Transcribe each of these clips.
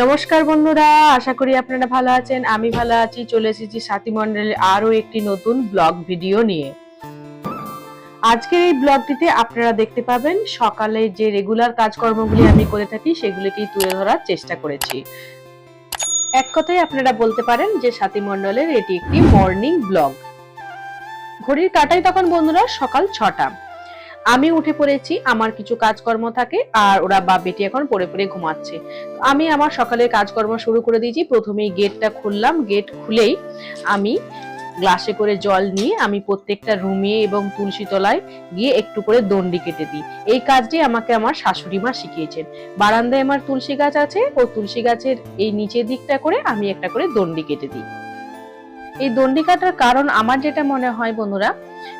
নমস্কার বন্ধুরা, আশা করি আপনারা ভালো আছেন। আমি ভালো আছি, চলে এসেছি সাথী মন্ডলের আরও একটি নতুন ব্লগ ভিডিও নিয়ে। আজকের এই ব্লগটিতে আপনারা দেখতে পাবেন, সকালে যে রেগুলার কাজকর্মগুলি আমি করে থাকি, সেগুলিকেই তুলে ধরার চেষ্টা করেছি। এক কথায় আপনারা বলতে পারেন যে সাথী মন্ডলের এটি একটি মর্নিং ব্লগ ঘড়ির কাটাই তখন বন্ধুরা সকাল ছটা। আমি উঠে পড়েছি, আমার কিছু কাজকর্ম থাকে আর ওরা বা বেটি এখন পড়ে পড়ে ঘুমাচ্ছে। আমি আমার সকালের কাজকর্ম শুরু করে দিয়েছি, প্রথমেই গেটটা খুললাম, গেট খুলেই আমি গ্লাসে করে জল নিয়ে আমি প্রত্যেকটা রুমে এবং তুলসী তলায় গিয়ে একটু করে দণ্ডি কেটে দিই। এই কাজটি আমাকে আমার শাশুড়ি মা শিখিয়েছেন। বারান্দায় আমার তুলসী গাছ আছে ও তুলসী গাছের এই নিচের দিকটা করে আমি একটা করে দণ্ডি কেটে দিই। এই দণ্ডি কাটার কারণ আমার যেটা মনে হয় বন্ধুরা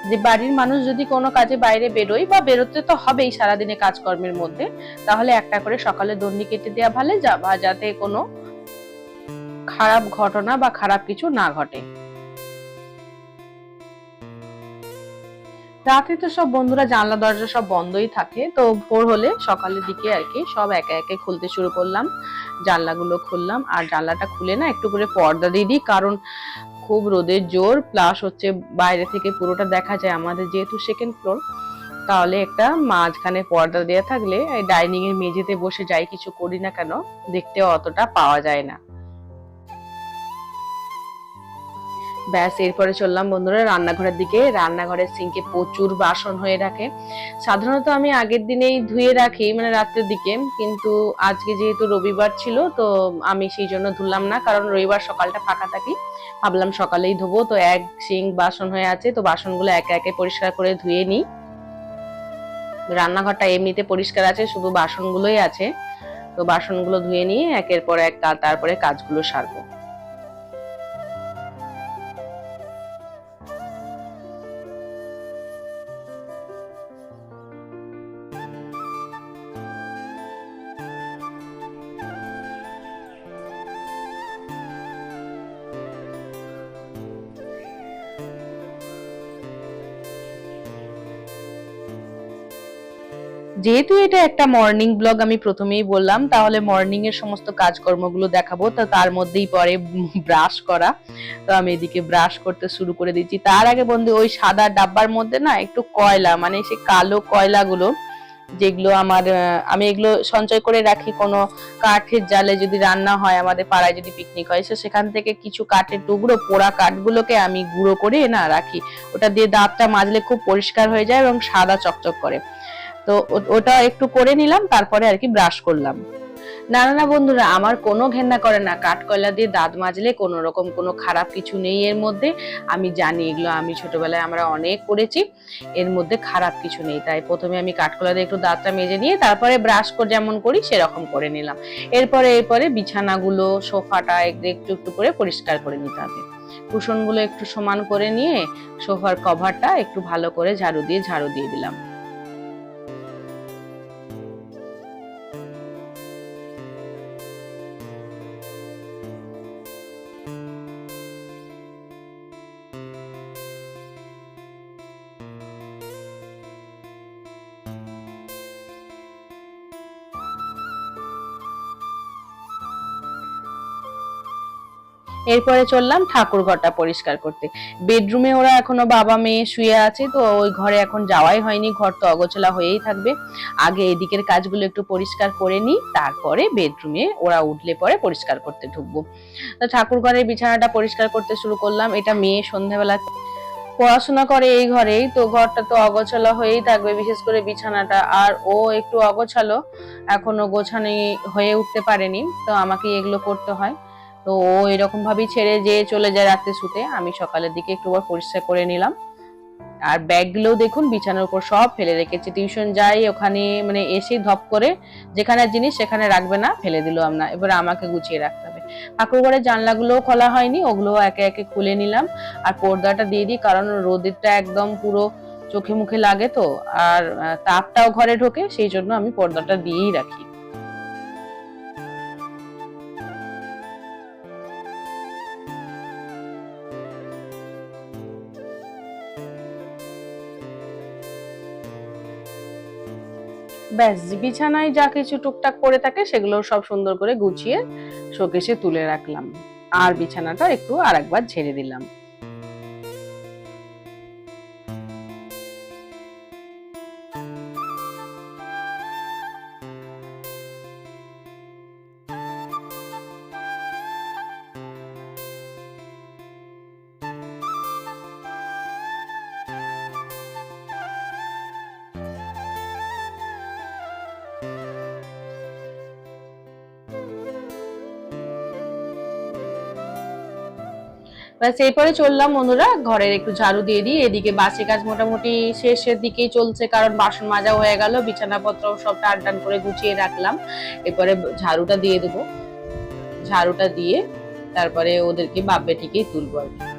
যে বাড়ির মানুষ যদি কোনো কাজে বাইরে বেরোয়, বা বেরোতে তো হবেই সারাদিনে কাজকর্মের মধ্যে, তাহলে একটা করে সকালে দণ্ডি কেটে দেওয়া ভালো বা যাতে কোনো খারাপ ঘটনা বা খারাপ কিছু না ঘটে। রাতে তো সব বন্ধুরা জানলা, দরজা সব বন্ধই থাকে, তো ভোর হলে সকালের দিকে আর কি সব একে একে খুলতে শুরু করলাম, জানলাগুলো খুললাম, আর জানলাটা খুলে না একটু করে পর্দা দিয়ে দিই, কারণ খুব রোদের জোর প্লাস হচ্ছে বাইরে থেকে পুরোটা দেখা যায় আমাদের যেহেতু সেকেন্ড ফ্লোর তাহলে একটা মাঝখানে পর্দা দেওয়া থাকলে এই ডাইনিং এর মেঝেতে বসে যাই কিছু করি না কেন দেখতে অতটা পাওয়া যায় না। ব্যাস, এরপরে চললাম বন্ধুরা রান্নাঘরের দিকে। রান্নাঘরের সিঙ্কে প্রচুর বাসন হয়ে রাখে সাধারণত আমি আগের দিনেই ধুয়ে রাখি মানে রাত্রের দিকে, কিন্তু আজকে যেহেতু রবিবার ছিল, তো আমি সেই জন্য ধুলাম না, কারণ রবিবার সকালটা ফাঁকা থাকি। ভাবলাম সকালেই ধোবো। তো এক সিং বাসন হয়ে আছে, তো বাসনগুলো একে একে পরিষ্কার করে ধুয়ে নিই। রান্নাঘরটা এমনিতে পরিষ্কার আছে, শুধু বাসনগুলোই আছে। তো বাসনগুলো ধুয়ে নিয়ে একের পর এক তারপরে কাজগুলো সারবো। যেহেতু এটা একটা মর্নিং ব্লগ আমি প্রথমেই বললাম, তাহলে মর্নিং এর সমস্ত কাজকর্মগুলো দেখাবো। তো তার মধ্যেই পরে ব্রাশ করা। তো আমি এদিকে ব্রাশ করতে শুরু করে দিচ্ছি তার আগে বন্ধু, ওই সাদা ডাব্বার মধ্যে না একটু কয়লা মানে সেই কালো কয়লাগুলো, যেগুলো আমার আমি এগুলো সঞ্চয় করে রাখি কোনো কাঠের জালে যদি রান্না হয়, আমাদের পাড়ায় যদি পিকনিক হয় তো সেখান থেকে কিছু কাঠের টুকরো, পোড়া কাঠগুলোকে আমি গুঁড়ো করে না রাখি। ওটা দিয়ে দাঁতটা মাজলে খুব পরিষ্কার হয়ে যায় এবং সাদা চকচক করে। তো ওটা একটু করে নিলাম, তারপরে আর কি ব্রাশ করলাম। না না বন্ধুরা, আমার কোনো ঘেন্না করে না। কাঠকয়লা দিয়ে দাঁত মাজলে কোনো রকম কোনো খারাপ কিছু নেই এর মধ্যে। আমি জানি এগুলো আমি ছোটবেলায় আমরা অনেক করেছি, এর মধ্যে খারাপ কিছু নেই। তাই প্রথমে আমি কাঠকয়লা দিয়ে একটু দাঁতটা মেজে নিয়ে, তারপরে ব্রাশ করে যেমন করি, সেরকম করে নিলাম। এরপরে এরপরে বিছানাগুলো, সোফাটা একটু একটু করে পরিষ্কার করে নিতে হবে। কুশনগুলো একটু সমান করে নিয়ে, সোফার কভারটা একটু ভালো করে ঝাড়ু দিয়ে ঝাড়ু দিয়ে দিলাম। এরপরে চললাম ঠাকুর ঘরটা পরিষ্কার করতে। বেডরুমে ওরা এখনও বাবা মেয়ে শুয়ে আছে, তো ওই ঘরে এখন যাওয়াই হয়নি, ঘর তো অগোছলা হয়েই থাকবে। আগে এদিকের কাজগুলো একটু পরিষ্কার করে নিই, তারপরে বেডরুমে ওরা উঠলে পরে পরিষ্কার করতে ঢুকবো। তো ঠাকুর ঘরের বিছানাটা পরিষ্কার করতে শুরু করলাম, এটা মেয়ে সন্ধ্যাবেলা পড়াশোনা করে এই ঘরেই, তো ঘরটা তো অগোছালো হয়েই থাকবে, বিশেষ করে বিছানাটা। আর ও একটু অগোছালো, এখনও গোছানি হয়ে উঠতে পারেনি, তো আমাকে এগুলো করতে হয়। তো ও এরকম ভাবেই ছেড়ে যে চলে যায় রাতে শুতে। আমি সকালের দিকে একটু পরিষ্কার করে নিলাম। আর ব্যাগগুলোও দেখুন, বিছানার উপর সব ফেলে রেখেছি। টিউশন যাই, ওখানে মানে এসে ধপ করে যেখানে জিনিস সেখানে রাখবে না, ফেলে দিল আমরা। এবার আমাকে গুছিয়ে রাখতে হবে। ঠাকুরঘরের জানলাগুলোও খোলা হয়নি ওগুলো একে একে খুলে নিলাম। আর পর্দাটা দিয়ে দিই, কারণ রোদেরটা একদম পুরো চোখে মুখে লাগে তো। আর তাপটাও ঘরে ঢোকে, সেই জন্য আমি পর্দাটা দিয়েই রাখি। ব্যাস, বিছানায় যা কিছু টুকটাক পড়ে থাকে সেগুলো সব সুন্দর করে গুছিয়ে শোকেশে তুলে রাখলাম। আর বিছানাটা একটু আর একবার ঝেড়ে দিলাম। ব্যাস এরপরে চললাম বন্ধুরা, ঘরের একটু ঝাড়ু দিয়ে দিই। এদিকে বাসি কাজ মোটামুটি শেষের দিকেই চলছে, কারণ বাসন মাজা হয়ে গেল, বিছানাপত্র সব টান টান করে গুছিয়ে রাখলাম। এরপরে ঝাড়ুটা দিয়ে দেবো। ঝাড়ুটা দিয়ে তারপরে ওদেরকে বাপ বেটিকেই তুলবো আর কি।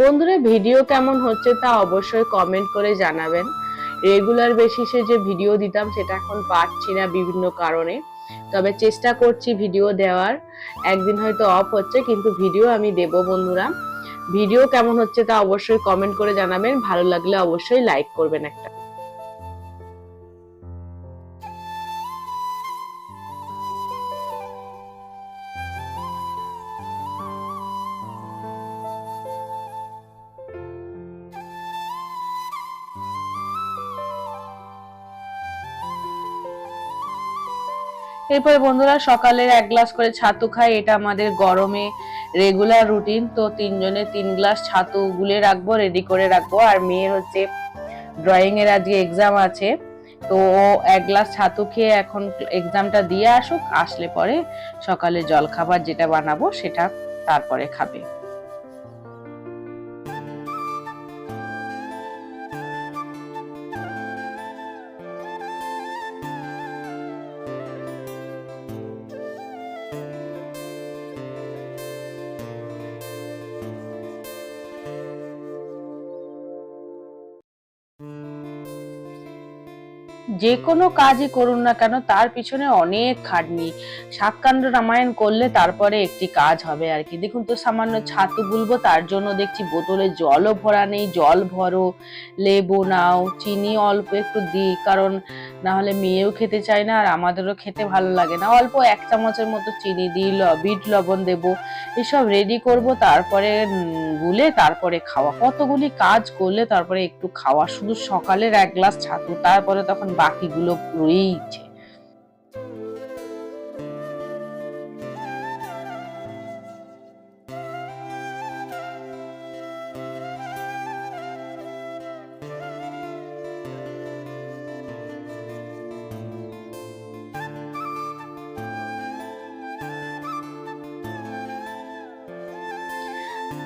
বন্ধুরা ভিডিও কেমন হচ্ছে তা অবশ্যই কমেন্ট করে জানাবেন। রেগুলার বেসিসে যে ভিডিও দিতাম, সেটা এখন পারছি না বিভিন্ন কারণে। তবে চেষ্টা করছি ভিডিও দেওয়ার। একদিন হয়তো অফ হচ্ছে, কিন্তু ভিডিও আমি দেব বন্ধুরা। ভিডিও কেমন হচ্ছে তা অবশ্যই কমেন্ট করে জানাবেন। ভালো লাগলে অবশ্যই লাইক করবেন এরপরে বন্ধুরা সকালের এক গ্লাস করে ছাতু খাই, এটা আমাদের গরমে রেগুলার রুটিন তো তিনজনে তিন গ্লাস ছাতু গুলে রাখব রেডি করে রাখব। আর মেয়ের হচ্ছে ড্রয়িং এর আজকে এক্সাম আছে। তো ও এক গ্লাস ছাতু খেয়ে এখন এক্সামটা দিয়ে আসুক, আসলে পরে সকালে জল খাবার যেটা বানাবো সেটা তারপরে খাবে। যে কোনো কাজই করুন না কেন, তার পিছনে অনেক খাটনি। সাতকাণ্ড রামায়ণ করলে তারপরে একটি কাজ হবে আর কি। দেখুন তো, সামান্য ছাতু গুলবো, তার জন্য দেখছি বোতলে জলও ভরা নেই, জল ভরো, লেবু নাও, চিনি অল্প একটু দিই, কারণ না হলে মেয়েও খেতে চায় না আর আমাদেরও খেতে ভালো লাগে না। অল্প এক চামচের মতো চিনি দিই বিট লবণ দেবো, এসব রেডি করব, তারপরে গুলে তারপরে খাওয়া। কতগুলি কাজ করলে তারপরে একটু খাওয়া শুধু সকালের এক গ্লাস ছাতু, তারপরে তখন বাকিগুলো রয়েইছে।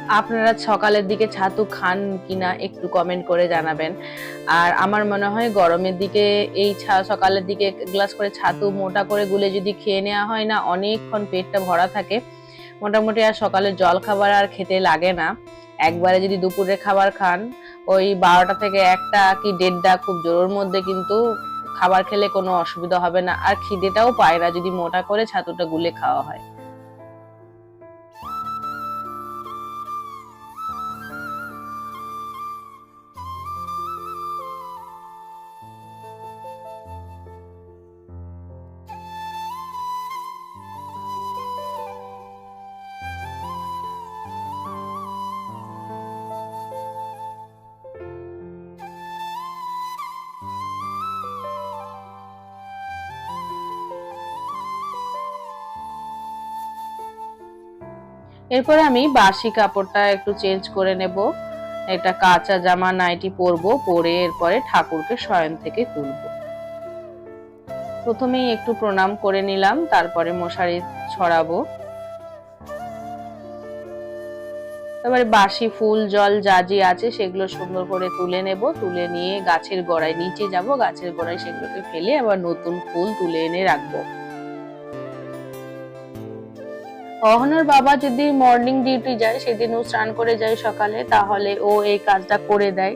আপনারা সকালের দিকে ছাতু খান কিনা একটু কমেন্ট করে জানাবেন। আর আমার মনে হয় গরমের দিকে এই ছা- সকালের দিকে এক গ্লাস করে ছাতু মোটা করে গুলে যদি খেয়ে নেওয়া হয় না, অনেকক্ষণ পেটটা ভরা থাকে। মোটামুটি আর সকালে জল খাবার আর খেতে লাগে না। একবারে যদি দুপুরে খাবার খান, ওই বারোটা থেকে একটা কি দেড়টা খুব জোরের মধ্যে কিন্তু খাবার খেলে কোনো অসুবিধা হবে না। আর খিদেটাও পায় না যদি মোটা করে ছাতুটা গুলে খাওয়া হয়। এরপরে আমি বাসি কাপড়টা একটু চেঞ্জ করে নেব। একটা কাঁচা জামা নাইটি পরবো, পরে এরপরে ঠাকুরকে শয়ন থেকে তুলবো। প্রথমেই একটু প্রণাম করে নিলাম, তারপরে মশারি ছড়াবো। তারপরে বাসি ফুল, জল যা যে আছে সেগুলো সুন্দর করে তুলে নেব। তুলে নিয়ে গাছের গোড়ায় নিচে যাব, গাছের গোড়ায় সেগুলোকে ফেলে আবার নতুন ফুল তুলে এনে রাখব। অহনার বাবা যদি মর্নিং ডিউটি যায়, সেদিন ও স্নান করে যায় সকালে, তাহলে ও এই কাজটা করে দেয়।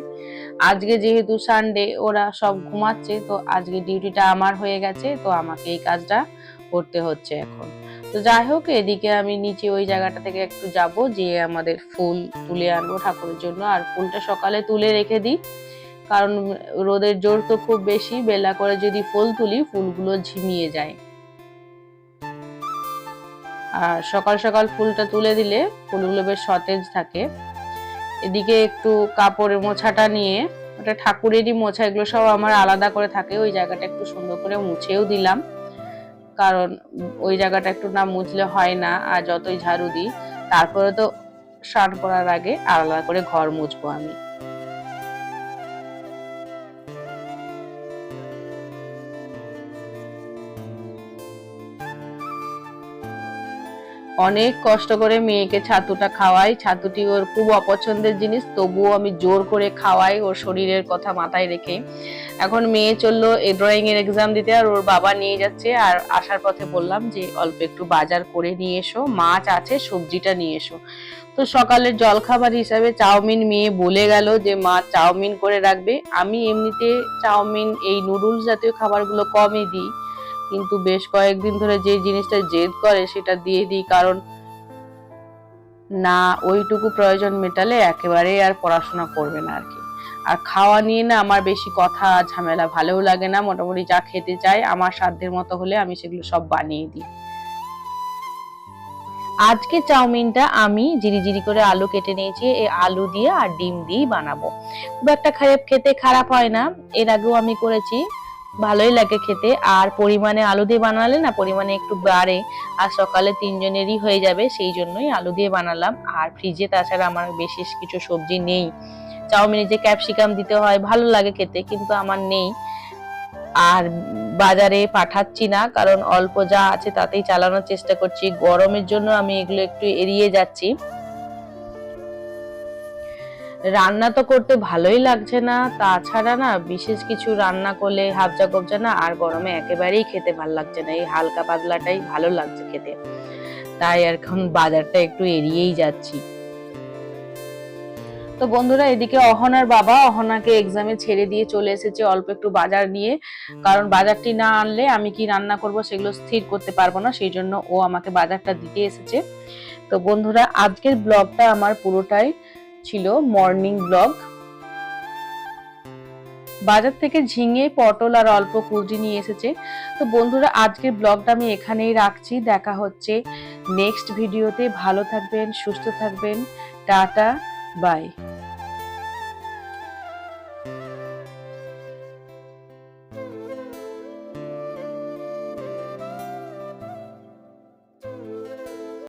আজকে যেহেতু সানডে ওরা সব ঘুমাচ্ছে, তো আজকে ডিউটিটা আমার হয়ে গেছে, তো আমাকে এই কাজটা করতে হচ্ছে এখন। তো যাই হোক, এদিকে আমি নিচে ওই জায়গাটা থেকে একটু যাব যে আমাদের ফুল তুলে আনব ঠাকুরের জন্য, আর ফুলটা সকালে তুলে রেখে দিই। কারণ রোদের জোর তো খুব বেশি, বেলা করে যদি ফুল তুলি, ফুলগুলো ঝিমিয়ে যায়। আর সকাল সকাল ফুলটা তুলে দিলে ফুলগুলো বেশ সতেজ থাকে। এদিকে একটু কাপড়ের মোছাটা নিয়ে, ওটা ঠাকুরেরই মোছা, এগুলো সব আমার আলাদা করে থাকে। ওই জায়গাটা একটু সুন্দর করে মুছেও দিলাম। কারণ ওই জায়গাটা একটু না মুছলে হয় না, আর যতই ঝাড়ু দিই, তারপরে তো স্নান করার আগে আলাদা করে ঘর মুছবো আমি। অনেক কষ্ট করে মেয়েকে ছাতুটা খাওয়াই। ছাতুটি ওর খুব অপছন্দের জিনিস, তবুও আমি জোর করে খাওয়াই ওর শরীরের কথা মাথায় রেখে। এখন মেয়ে চলল এই ড্রয়িং এর এক্সাম দিতে আর ওর বাবা নিয়ে যাচ্ছে। আর আসার পথে বললাম যে, অল্প একটু বাজার করে নিয়ে এসো, মাছ আছে, সবজিটা নিয়ে এসো। তো সকালের জলখাবার হিসাবে চাউমিন মেয়ে বলে গেল যে, মা, চাউমিন করে রাখবে। আমি এমনিতে চাউমিন, এই নুডলস জাতীয় খাবারগুলো কমই দিই। কিন্তু বেশ কয়েকদিন ধরে যে জিনিসটা জেদ করে সেটা দিয়ে দিই, কারণ না, ওইটুকু প্রয়োজন মেটালে একেবারে আর পড়াশোনা করবে না আর কি আর খাওয়া নিয়ে না আমার বেশি কথা, ঝামেলা ভালোও লাগে না, মোটামুটি যা খেতে চাই, আমার সাধ্যের মতো হলে আমি সেগুলো সব বানিয়ে দিই। আজকে চাউমিনটা আমি জিরি জিরি করে আলু কেটে নিয়েছি এই আলু দিয়ে আর ডিম দিয়ে বানাবো। খুব একটা খারাপ খেতে খারাপ হয় না, এর আগেও আমি করেছি। ভালোই লাগে খেতে। আর পরিমাণে আলু দিয়ে বানালে না, পরিমাণে একটু বাড়ে। আর সকালে তিনজনেরই হয়ে যাবে, সেই জন্যই আলু দিয়ে বানালাম। আর ফ্রিজে তাছাড়া আমার বিশেষ কিছু সবজি নেই। চাউমিনে যে ক্যাপসিকাম দিতে হয়, ভালো লাগে খেতে, কিন্তু আমার নেই। আর বাজারে পাঠাচ্ছি না, কারণ অল্প যা আছে তাতেই চালানোর চেষ্টা করছি। গরমের জন্য আমি এগুলো একটু এড়িয়ে যাচ্ছি। রান্না তো করতে ভালোই লাগছে না, তাছাড়া না বিশেষ কিছু রান্না করলে হাবজা কবজা না আর গরমে একেবারেই খেতে ভালো লাগছে না, এই হালকা পাতলাটাই ভালো লাগছে খেতে। তাই এখন বাজারটা একটু এড়িয়েই যাচ্ছি। তো বন্ধুরা, এদিকে অহনার বাবা অহনাকে এক্সামে ছেড়ে দিয়ে চলে এসেছে অল্প একটু বাজার নিয়ে। কারণ বাজারটি না আনলে আমি কি রান্না করব সেগুলো স্থির করতে পারব না, সেই জন্য ও আমাকে বাজারটা দিতে এসেছে। তো বন্ধুরা, আজকের ব্লগটা আমার পুরোটাই। ছিল মর্নিং ব্লগ বাজার থেকে ঝিঙে, পটল আর অল্প কুলজি নিয়ে এসেছে। তো বন্ধুরা, আজকের ব্লগটা আমি এখানেই রাখছি। দেখা হচ্ছে নেক্সট ভিডিওতে ভালো থাকবেন, সুস্থ থাকবেন। Tata bye